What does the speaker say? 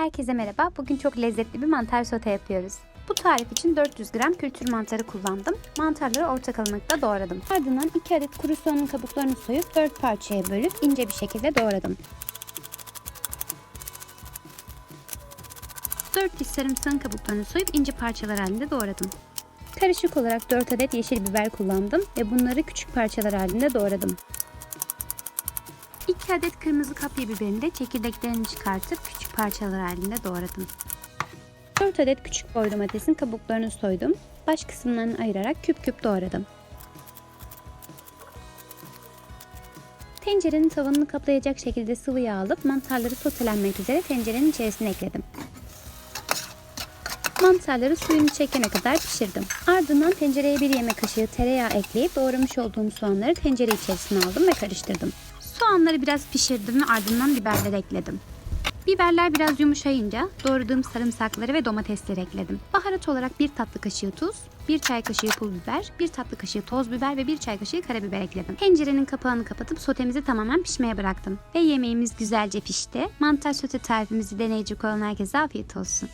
Herkese merhaba. Bugün çok lezzetli bir mantar sote yapıyoruz. Bu tarif için 400 gram kültür mantarı kullandım. Mantarları orta kalınlıkta doğradım. Ardından 2 adet kuru soğanın kabuklarını soyup 4 parçaya bölüp ince bir şekilde doğradım. 4 diş sarımsağın kabuklarını soyup ince parçalar halinde doğradım. Karışık olarak 4 adet yeşil biber kullandım ve bunları küçük parçalar halinde doğradım. 2 adet kırmızı kapya biberini de çekirdeklerini çıkartıp küçük parçalar halinde doğradım. 4 adet küçük boy domatesin kabuklarını soydum. Baş kısımlarını ayırarak küp küp doğradım. Tencerenin tavanını kaplayacak şekilde sıvı yağ alıp mantarları sotelenmek üzere tencerenin içerisine ekledim. Mantarları suyunu çekene kadar pişirdim. Ardından tencereye bir yemek kaşığı tereyağı ekleyip doğramış olduğum soğanları tencere içerisine aldım ve karıştırdım. Soğanları biraz pişirdim ve ardından biberleri ekledim. Biberler biraz yumuşayınca doğradığım sarımsakları ve domatesleri ekledim. Baharat olarak bir tatlı kaşığı tuz, bir çay kaşığı pul biber, bir tatlı kaşığı toz biber ve bir çay kaşığı karabiber ekledim. Tencerenin kapağını kapatıp sotemizi tamamen pişmeye bıraktım. Ve yemeğimiz güzelce pişti. Mantar sote tarifimizi deneyecek olan herkese afiyet olsun.